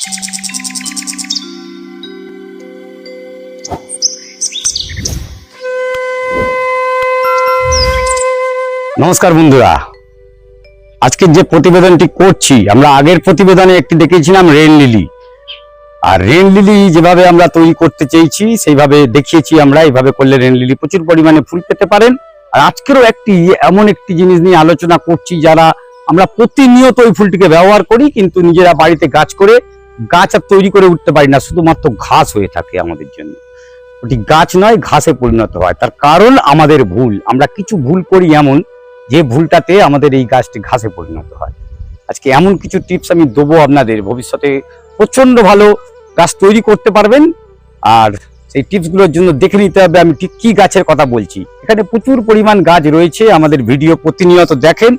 নমস্কার বন্ধুরা। আজকে যে প্রতিবেদনটি করছি, আমরা আগের প্রতিবেদনে একটি দেখেছিলাম রেন লিলি। আর রেন লিলি যেভাবে আমরা তৈরি করতে চেয়েছি, সেইভাবে দেখিয়েছি আমরা, এইভাবে করলে রেন লিলি প্রচুর পরিমাণে ফুল পেতে পারেন। আর আজকেরও একটি, এমন একটি জিনিস নিয়ে আলোচনা করছি, যারা আমরা প্রতিনিয়ত ওই ফুলটিকে ব্যবহার করি, কিন্তু নিজেরা বাড়িতে গাছ করে গাছ আর তৈরি করে উঠতে পারি না, শুধুমাত্র ঘাস হয়ে থাকে আমাদের জন্য। ওটি গাছ নয়, ঘাসে পরিণত হয়। তার কারণ আমাদের ভুল। আমরা কিছু ভুল করি এমন, যে ভুলটাতে আমাদের এই গাছটি ঘাসে পরিণত হয়। আজকে এমন কিছু টিপস আমি দেবো আপনাদের। ভবিষ্যতে প্রচণ্ড ভালো গাছ তৈরি করতে পারবেন। আর সেই টিপসগুলোর জন্য দেখে নিতে হবে আমি ঠিক কী গাছের কথা বলছি। এখানে প্রচুর পরিমাণ গাছ রয়েছে, আমাদের ভিডিও প্রতিনিয়ত দেখেন।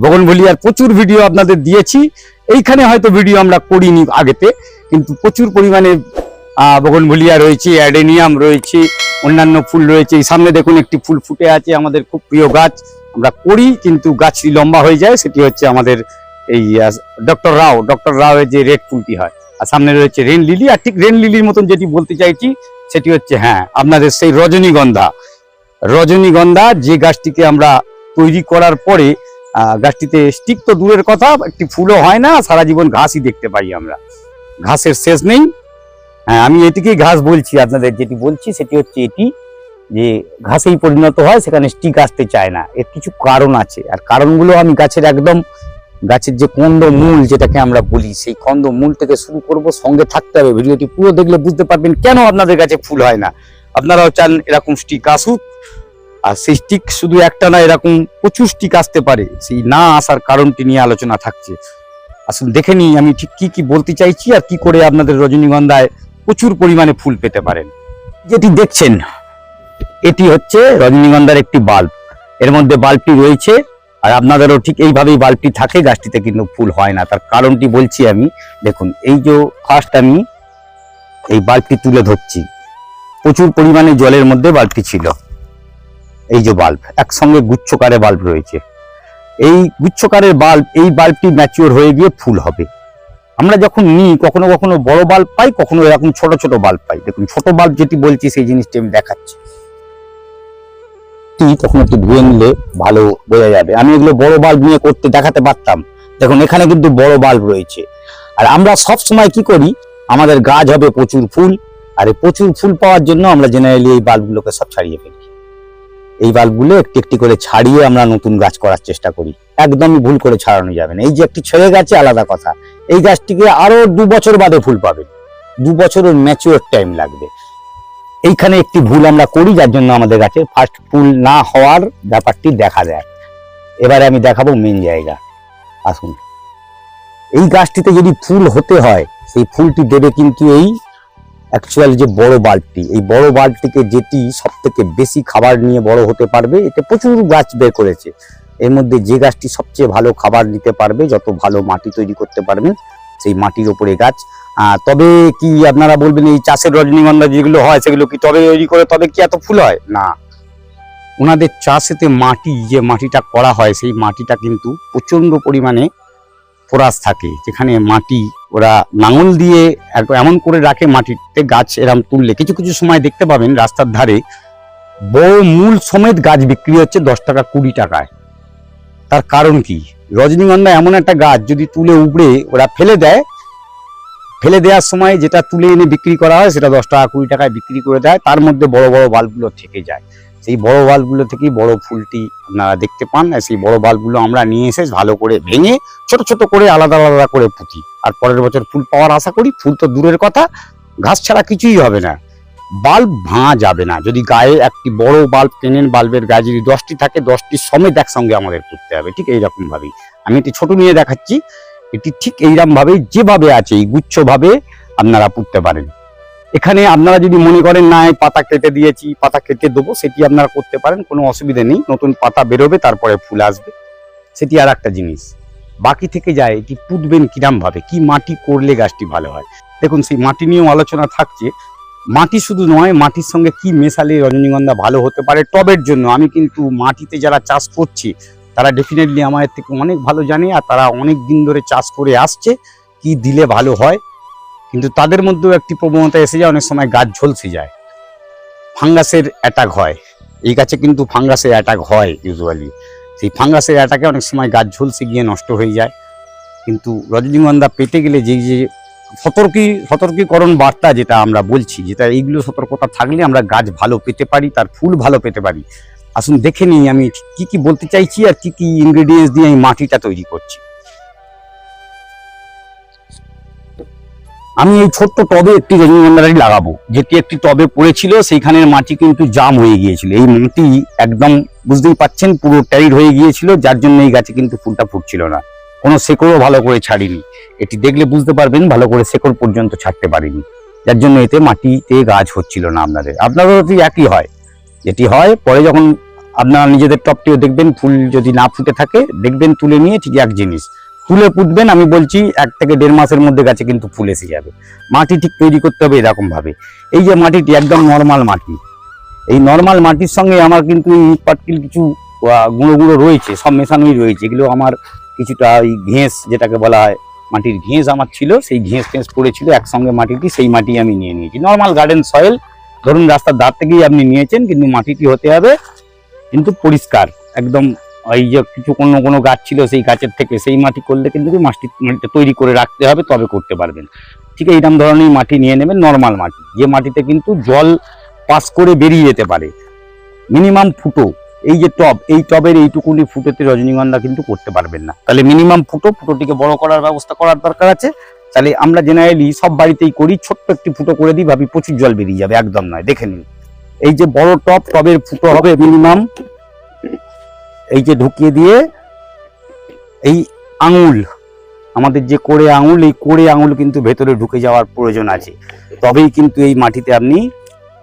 বগনভলিয়ার প্রচুর ভিডিও আপনাদের দিয়েছি। এইখানে হয়তো ভিডিও আমরা করিনি আগেতে, কিন্তু প্রচুর পরিমাণে বগনভলিয়া রয়েছে, অ্যাডেনিয়াম রয়েছে, অন্যান্য ফুল রয়েছে। এই সামনে দেখুন একটি ফুল ফুটে আছে, আমাদের খুব প্রিয় গাছ। আমরা করি, কিন্তু গাছটি লম্বা হয়ে যায়, সেটি হচ্ছে আমাদের এই ডক্টর রাও ডক্টর রাও এর যে রেড ফুলটি হয়। আর সামনে রয়েছে রেন লিলি আর ঠিক রেন লিলির মতন যেটি বলতে চাইছি, সেটি হচ্ছে হ্যাঁ আপনাদের সেই রজনীগন্ধা। রজনীগন্ধা, যে গাছটিকে আমরা তৈরি করার পরে গাছটিতে স্টিক তো দূরের কথা, একটি ফুলও হয় না, সারা জীবন ঘাসই দেখতে পাই আমরা। ঘাসের শেষ নেই। হ্যাঁ আমি এটিকেই ঘাস বলছি, আপনাদের যেটি বলছি, সেটি হচ্ছে এটি, যে ঘাসেই পরিণত হয়, সেখানে স্টিক আসতে চায় না। এর কিছু কারণ আছে, আর কারণগুলো আমি গাছের একদম, গাছের যে কন্দ মূল, যেটাকে আমরা বলি, সেই কন্দ মূল থেকে শুরু করব, সঙ্গে থাকতে হবে। ভিডিওটি পুরো দেখলে বুঝতে পারবেন কেন আপনাদের কাছে ফুল হয় না। আপনারাও চান এরকম স্টিক আসুক। আর সেই স্টিক শুধু একটা না, এরকম প্রচুর স্টিক আসতে পারে। সেই না আসার কারণটি নিয়ে আলোচনা থাকছে। আসলে দেখে নিই, আমি ঠিক কি কি বলতে চাইছি আর কি করে আপনাদের রজনীগন্ধায় প্রচুর পরিমাণে ফুল পেতে পারেন। যেটি দেখছেন, এটি হচ্ছে রজনীগন্ধার একটি বাল্ব। এর মধ্যে বাল্বটি রয়েছে আর আপনাদেরও ঠিক এইভাবেই বাল্বটি থাকে, গাছটিতে কিন্তু ফুল হয় না। তার কারণটি বলছি আমি, দেখুন, এই যে ফার্স্ট আমি এই বাল্বটি তুলে ধরছি। প্রচুর পরিমাণে জলের মধ্যে বাল্বটি ছিল। এই যে বাল্ব, একসঙ্গে গুচ্ছকারে বাল্ব রয়েছে। এই গুচ্ছকারের বাল্ব, এই বাল্বটি ম্যাচিওর হয়ে গিয়ে ফুল হবে। আমরা যখন নিই, কখনো কখনো বড় বাল্ব পাই, কখনো এরকম ছোট ছোট বাল্ব পাই। দেখুন, ছোট বাল্ব যেটি বলছি, সেই জিনিসটি আমি দেখাচ্ছি। তখন একটু ধুয়ে নিলে ভালো বোঝা যাবে। আমি এগুলো বড় বাল্ব নিয়ে করতে, দেখাতে পারতাম। দেখুন, এখানে কিন্তু বড় বাল্ব রয়েছে। আর আমরা সব সময় কি করি, আমাদের গাছ হবে প্রচুর ফুল, আর প্রচুর ফুল পাওয়ার জন্য আমরা জেনারেলি এই বাল্বগুলোকে সব ছাড়িয়ে ফেলি। এই বাল্বগুলো একটি একটি করে ছাড়িয়ে আমরা নতুন গাছ করার চেষ্টা করি। একদমই ভুল করে ছাড়ানো যাবে না। এই যে একটি ছেড়ে গেছে, আলাদা কথা। এই গাছটিকে আরও দু বছর বাদে ফুল পাবে। দু বছরের ম্যাচিওর টাইম লাগবে। এইখানে একটি ভুল আমরা করি, যার জন্য আমাদের গাছের ফার্স্ট ফুল না হওয়ার ব্যাপারটি দেখা দেয় এবারে আমি দেখাবো মেন জায়গা। আসুন। এই গাছটিতে যদি ফুল হতে হয়, সেই ফুলটি দেবে কিন্তু এই অ্যাকচুয়াল যে বড় বাল্বটি এই বড় বাল্বটিকে যেটি সব থেকে বেশি খাবার নিয়ে বড় হতে পারবে, এতে প্রচুর গাছ বের করেছে। এর মধ্যে যে গাছটি সবচেয়ে ভালো খাবার নিতে পারবে, যত ভালো মাটি তৈরি করতে পারবেন, সেই মাটির ওপরে গাছ। তবে কি আপনারা বলবেন এই চাষের রজনীগন্ধা যেগুলো হয়, সেগুলো কি তবে তৈরি করে, তবে কি এত ফুল হয়? না। ওনাদের চাষেতে মাটি, যে মাটিটা করা হয়, সেই মাটিটা কিন্তু প্রচণ্ড পরিমাণে ফোরাস থাকে, যেখানে মাটি ওরা লাঙল দিয়ে এমন করে রাখে মাটিতে গাছ এরম তুললে। কিছু কিছু সময় দেখতে পাবেন রাস্তার ধারে বড় মূল সমেত গাছ বিক্রি হচ্ছে দশ টাকা কুড়ি টাকায়। তার কারণ কি? রজনীগন্ধা এমন একটা গাছ যদি তুলে উপড়ে ওরা ফেলে দেয়। ফেলে দেওয়ার সময় যেটা তুলে এনে বিক্রি করা হয় সেটা দশ টাকা কুড়ি টাকায় বিক্রি করে দেয়। তার মধ্যে বড় বড় বাল্বগুলো থেকে যায়। সেই বড় বাল্বগুলো থেকেই বড় ফুলটি আপনারা দেখতে পান। সেই বড় বাল্বগুলো আমরা নিয়ে এসে ভালো করে ভেঙে ছোট ছোট করে আলাদা আলাদা করে পুঁতি। আর পরের বছর ফুল পাওয়ার আশা করি, ফুল তো দূরের কথা, ঘাস ছাড়া কিছুই হবে না। বাল্ব ভাঙা যাবে না। যদি গায়ে একটি বড় বাল্ব কেনেন বাল্বের গায়ে যদি দশটি থাকে, দশটি সমেত একসঙ্গে আমাদের করতে হবে। ঠিক এইরকম ভাবেই আমি একটি ছোট নিয়ে দেখাচ্ছি। এটি ঠিক এইরকম ভাবে যেভাবে আছে, এই গুচ্ছ ভাবে আপনারা পুঁততে পারেন। এখানে আপনারা যদি মনে করেন, না পাতা কেটে দিয়েছি, পাতা কেটে দেবো, সেটি আপনারা করতে পারেন, কোনো অসুবিধা নেই। নতুন পাতা বেরোবে, তারপরে ফুল আসবে। সেটি আর একটা জিনিস। বাকি থেকে যায়, এটি পুঁতবেন কিরাম ভাবে কি মাটি করলে গাছটি ভালো হয়? দেখুন, সেই মাটি নিয়েও আলোচনা থাকছে। মাটি শুধু নয়, মাটির সঙ্গে কি মেশালে রজনীগন্ধা ভালো হতে পারে? টবের জন্য। আমি কিন্তু মাটিতে যারা চাষ করছি, তারা ডেফিনেটলি আমার থেকে অনেক ভালো জানে, আর তারা অনেক দিন ধরে চাষ করে আসছে, কি দিলে ভালো হয়? কিন্তু তাদের মধ্যেও একটি প্রবণতা এসে যায়, অনেক সময় গাছ ঝলসে যায়। ফাঙ্গাসের অ্যাটাক হয়। এই গাছে কিন্তু ফাঙ্গাসের অ্যাটাক হয় ইউজুয়ালি সেই ফাঙ্গাসের অ্যাটাকে অনেক সময় গাছ ঝলসে গিয়ে নষ্ট হয়ে যায়। কিন্তু রজনীগন্ধা পেতে গেলে যে যে সতর্কী, সতর্কীকরণ বার্তা যেটা আমরা বলছি, যেটা এইগুলো সতর্কতা থাকলে আমরা গাছ ভালো পেতে পারি, তার ফুল ভালো পেতে পারি। আসুন দেখে নিই আমি কি কি বলতে চাইছি আর কি কি ইনগ্রিডিয়েন্টস দিয়ে আমি মাটিটা তৈরি করছি। আমি এই ছোট্ট টবে একটি রজনীগন্ধারি লাগাবো যেটি একটি টবে পড়েছিল, সেইখানের মাটি কিন্তু জাম হয়ে গিয়েছিল। এই মাটি একদম বুঝতেই পাচ্ছেন, পুরো টাইট হয়ে গিয়েছিল, যার জন্য এই গাছে কিন্তু ফুলটা ফুটছিল না। কোনো শেকড়ও ভালো করে ছাড়িনি। এটি দেখলে বুঝতে পারবেন, ভালো করে শেকড় পর্যন্ত ছাড়তে পারিনি। যার জন্য এতে মাটিতে গাছ হচ্ছিল না আপনাদের। আপনাদেরও ঠিক একই হয়? যেটি হয়, পরে যখন আপনারা নিজেদের টপটিও দেখবেন, ফুল যদি না ফুটে থাকে, দেখবেন তুলে নিয়ে ঠিক এক জিনিস তুলে পুঁতবেন, আমি বলছি এক থেকে দেড় মাসের মধ্যে গাছে কিন্তু ফুল এসে যাবে। মাটি ঠিক তৈরি করতে হবে এরকম ভাবে এই যে মাটিটি একদম নর্মাল মাটি। এই নর্মাল মাটির সঙ্গে আমার কিন্তু পাটকিল কিছু গুঁড়ো গুঁড়ো রয়েছে, সব মেশানোই রয়েছে। এগুলো আমার কিছুটা ওই ঘেঁস যেটাকে বলা হয়, মাটির ঘেঁস আমার ছিল, সেই ঘেঁস টেঁস পড়েছিল, একসঙ্গে মাটিটি, সেই মাটি আমি নিয়ে নিয়েছি। নর্মাল গার্ডেন সয়েল ধরুন রাস্তার ধার থেকেই আপনি নিয়েছেন, কিন্তু মাটিটি হতে হবে কিন্তু পরিষ্কার, একদম এই যে কিছু কোনো কোনো গাছ ছিল সেই গাছের থেকে সেই মাটি করলে কিন্তু মাটি, মাটিটা তৈরি করে রাখতে হবে, তবে করতে পারবেন। ঠিক আছে এইরকম ধরনের মাটি নিয়ে নেবেন নর্মাল মাটি। যে মাটিতে কিন্তু জল পাস করে বেরিয়ে যেতে পারে। মিনিমাম ফুটো, এই যে টব, এই টবের এইটুকুনি ফুটোতে রজনীগন্ধা কিন্তু করতে পারবেন না। তাহলে মিনিমাম ফুটো, ফুটোটিকে বড় করার ব্যবস্থা করার দরকার আছে। তাহলে আমরা জেনারেলি সব বাড়িতেই করি, ছোট্ট একটি ফুটো করে দিই, ভাবি প্রচুর জল বেরিয়ে যাবে, একদম নয়, দেখে নিন। এই যে বড় টব, টবের ফুটো হবে মিনিমাম এই যে ঢুকিয়ে দিয়ে এই আঙুল, আমাদের যে কোড়ে আঙুল, এই কোড়ে আঙুল কিন্তু ভেতরে ঢুকে যাওয়ার প্রয়োজন আছে। তবেই কিন্তু এই মাটিতে আপনি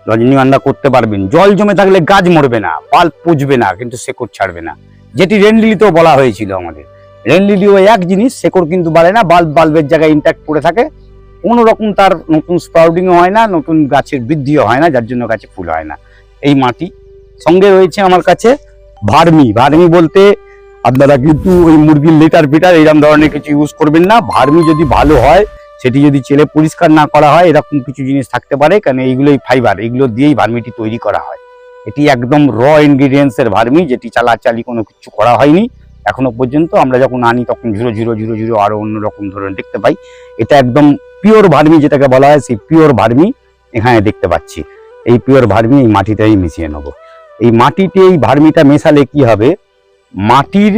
রজনীগন্ধা করতে পারবেন। জল জমে থাকলে গাছ মরবে না, পাল পুজবে না, কিন্তু শেকড় ছাড়বে না। যেটি রেনলিলিতেও বলা হয়েছিল আমাদের। রেনলিলিও এক জিনিস, শেকড় কিন্তু বাড়ে না, বাল্ব, বাল্বের জায়গায় ইন্ট্যাক্ট পড়ে থাকে। কোনো রকম তার নতুন স্প্রাউডিংও হয় না, নতুন গাছের বৃদ্ধিও হয় না, যার জন্য গাছে ফুল হয় না। এই মাটি সঙ্গে রয়েছে আমার কাছে ভার্মি। ভার্মি বলতে আপনারা কিন্তু ওই মুরগির লেটার পিটার এরকম ধরনের কিছু ইউজ করবেন না। ভার্মি যদি ভালো হয়, সেটি যদি চেলে পরিষ্কার না করা হয়, এরকম কিছু জিনিস থাকতে পারে। কারণ এইগুলোই ফাইবার এগুলো দিয়েই ভার্মিটি তৈরি করা হয়। এটি একদম র ইনগ্রিডিয়েন্টস এর ভার্মি, যেটি চালাচালি কোনো কিছু করা হয়নি। এখনও পর্যন্ত আমরা যখন আনি, তখন জিরো জিরো জিরো জিরো আরও অন্যরকম ধরনের দেখতে পাই। এটা একদম পিওর ভার্মি যেটাকে বলা হয়, সেই পিওর ভার্মি এখানে দেখতে পাচ্ছি। এই পিওর ভার্মি এই মাটিটাই মিশিয়ে নেব। এই মাটিতে এই ভার্মিটা মেশালে কি হবে? মাটির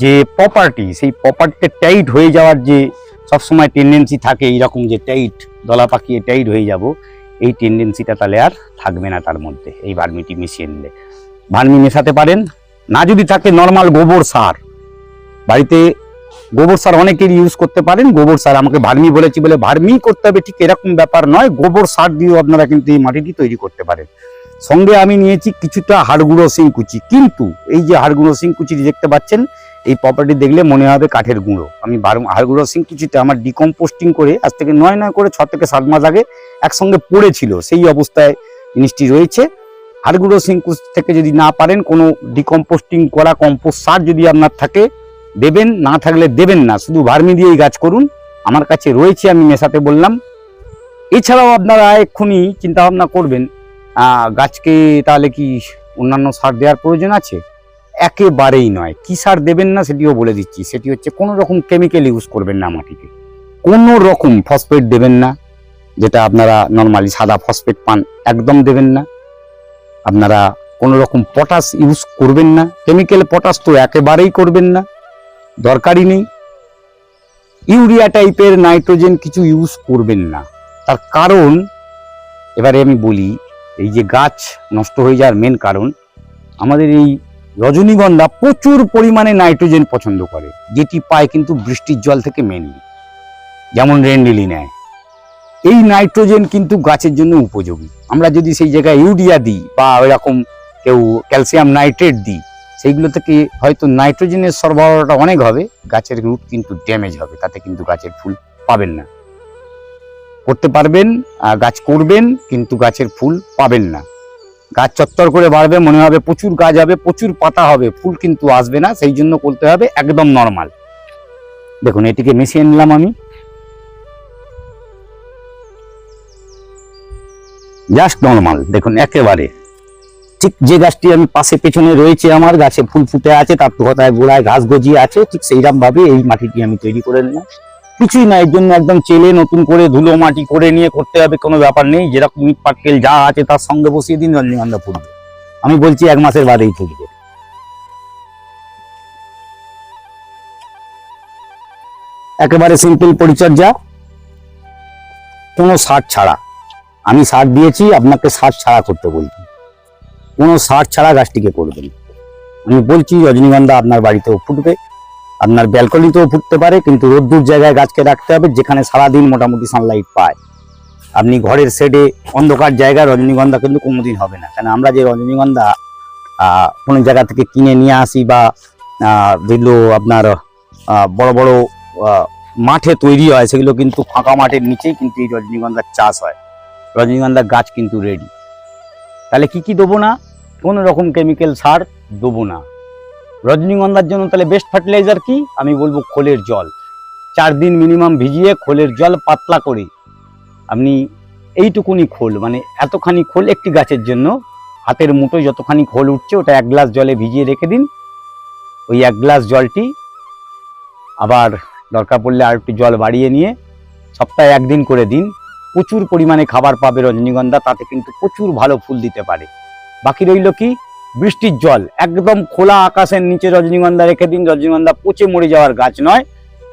যে প্রপার্টি সেই প্রপার্টিটা টাইট হয়ে যাওয়ার যে সবসময় টেন্ডেন্সি থাকে, এইরকম যে টাইট দলা পাকিয়ে টাইট হয়ে যাব, এই টেন্ডেন্সিটা তাহলে আর থাকবে না তার মধ্যে, এই ভার্মিটি মিশিয়ে নিলে। ভার্মি মেশাতে পারেন, না যদি থাকে নর্মাল গোবর সার। বাড়িতে গোবর সার অনেকেরই ইউজ করতে পারেন, গোবর সার আমাকে ভার্মি বলেছি বলে ভার্মি করতে হবে, ঠিক এরকম ব্যাপার নয়, গোবর সার দিয়েও আপনারা কিন্তু এই মাটিটি তৈরি করতে পারেন। সঙ্গে আমি নিয়েছি কিছুটা হাড়গুঁড়ো সিংকুচি কিন্তু এই যে হাড়গুঁড়ো সিংকুচি দেখতে পাচ্ছেন, এই প্রপার্টি দেখলে মনে হবে কাঠের গুঁড়ো। আমি হাড়গুঁড়ো সিংকুচিতে আমার ডিকম্পোস্টিং করে, আজ থেকে নয় নয় করে ছ থেকে সাত মাস আগে একসঙ্গে পড়েছিল। সেই অবস্থায় জিনিসটি রয়েছে। হাড়গুঁড়ো সিংকুচ থেকে যদি না পারেন, কোনো ডিকম্পোস্টিং করা কম্পোস্ট সার যদি আপনার থাকে, দেবেন, না থাকলে দেবেন না। শুধু ভার্মি দিয়েই গাছ করুন। আমার কাছে রয়েছে, আমি মেশাতে বললাম। এছাড়াও আপনারা এক্ষুনি চিন্তা ভাবনা করবেন গাছকে তাহলে কি অন্যান্য সার দেওয়ার প্রয়োজন আছে? একেবারেই নয়। কি সার দেবেন না সেটিও বলে দিচ্ছি। সেটি হচ্ছে কোনো রকম কেমিক্যাল ইউজ করবেন না মাটিতে। কোনো রকম ফসফেট দেবেন না, যেটা আপনারা নর্মালি সাদা ফসফেট পান, একদম দেবেন না। আপনারা কোনো রকম পটাশ ইউজ করবেন না। কেমিক্যাল পটাশ তো একেবারেই করবেন না। দরকারই নেই। ইউরিয়া টাইপের নাইট্রোজেন কিছু ইউজ করবেন না। তার কারণ, এবারে আমি বলি এই যে গাছ নষ্ট হয়ে যাওয়ার মেন কারণ, আমাদের এই রজনীগন্ধা প্রচুর পরিমাণে নাইট্রোজেন পছন্দ করে, যেটি পায় কিন্তু বৃষ্টির জল থেকে মেনলি যেমন রেনডিলি নেয়। এই নাইট্রোজেন কিন্তু গাছের জন্য উপযোগী। আমরা যদি সেই জায়গায় ইউরিয়া দিই বা এরকম কেউ ক্যালসিয়াম নাইট্রেট দিই, সেইগুলো থেকে হয়তো নাইট্রোজেনের সরবরাহটা অনেক হবে, গাছের রুট কিন্তু ড্যামেজ হবে, তাতে কিন্তু গাছের ফুল পাবেন না। করতে পারবেন গাছ করবেন, কিন্তু গাছের ফুল পাবেন না। গাছ চত্বর করে বাড়বে, মনে হবে প্রচুর গাছ হবে, প্রচুর পাতা হবে, ফুল কিন্তু আসবে না, সেই জন্য করতে হবে একদম নর্মাল। দেখুন, এটিকে মিশিয়ে নিলাম আমি। জাস্ট নর্মাল, দেখুন, একেবারে। ঠিক যে গাছটি আমি পাশে পেছনে রয়েছে, আমার গাছে ফুল ফুটে আছে, তার কথায় গোড়ায় ঘাস গজিয়ে আছে, ঠিক সেইরকম ভাবে এই মাটিটি আমি তৈরি করে নিলাম। কিছুই না, এর জন্য একদম চেলে নতুন করে ধুলো মাটি করে নিয়ে করতে হবে, কোনো ব্যাপার নেই। যেরকম ইট, পাটকেল যা আছে তার সঙ্গে বসিয়ে দিন, রজনীগন্ধা ফুটবে আমি বলছি এক মাসের বাদেই ফুটবে একেবারে সিম্পল পরিচর্যা। কোনো সার ছাড়া। আমি সার দিয়েছি, আপনাকে সার ছাড়া করতে বলছি। কোনো সার ছাড়া গাছটিকে করবেন আমি বলছি, রজনীগন্ধা আপনার বাড়িতেও ফুটবে। আপনার ব্যালকনিতেও ফুটতে পারে, কিন্তু রোদ্দুর জায়গায় গাছকে রাখতে হবে, যেখানে সারাদিন মোটামুটি সানলাইট পায়। আপনি ঘরের শেডে অন্ধকার জায়গায় রজনীগন্ধা কিন্তু কোনোদিন হবে না। কেন, আমরা যে রজনীগন্ধা কোনো জায়গা থেকে কিনে নিয়ে আসি বা যেগুলো আপনার বড় বড় মাঠে তৈরি হয়, সেগুলো কিন্তু ফাঁকা মাঠের নিচেই কিন্তু এই রজনীগন্ধার চাষ হয়। রজনীগন্ধার গাছ কিন্তু রেডি তাহলে কি কি দেবো না? কোনো রকম কেমিক্যাল সার দেবো না। রজনীগন্ধার জন্য তাহলে বেস্ট ফার্টিলাইজার কি? আমি বলব খোলের জল। চার দিন মিনিমাম ভিজিয়ে খোলের জল পাতলা করে। আপনি এইটুকুনি খোল মানে এতখানি খোল একটি গাছের জন্য। হাতের মুঠো যতখানি খোল উঠছে, ওটা এক গ্লাস জলে ভিজিয়ে রেখে দিন। ওই এক গ্লাস জলটি আবার দরকার পড়লে আর একটু জল বাড়িয়ে নিয়ে সপ্তাহে একদিন করে দিন। প্রচুর পরিমাণে খাবার পাবে রজনীগন্ধা, তাতে কিন্তু প্রচুর ভালো ফুল দিতে পারে। বাকি রইল কি? বৃষ্টির জল, একদম খোলা আকাশের নিচে রজনীগন্ধা রেখে দিন, রজনীগন্ধা পচে মরে যাওয়ার গাছ নয়।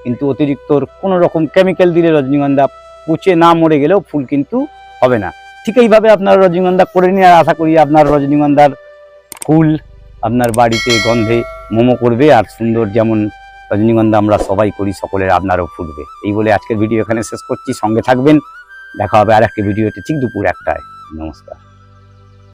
কিন্তু অতিরিক্ত কোনো রকম কেমিক্যাল দিলে রজনীগন্ধা পচে না মরে গেলেও ফুল কিন্তু হবে না। ঠিক এইভাবে আপনারা রজনীগন্ধা করে নিয়ে আর আশা করি আপনার রজনীগন্ধার ফুল আপনার বাড়িতে গন্ধে মোমো করবে আর সুন্দর যেমন রজনীগন্ধা আমরা সবাই করি, সকলের আপনারও ফুটবে। এই বলে আজকের ভিডিও এখানে শেষ করছি। সঙ্গে থাকবেন। দেখা হবে আর একটা ভিডিওতে ঠিক দুপুর একটায়। নমস্কার।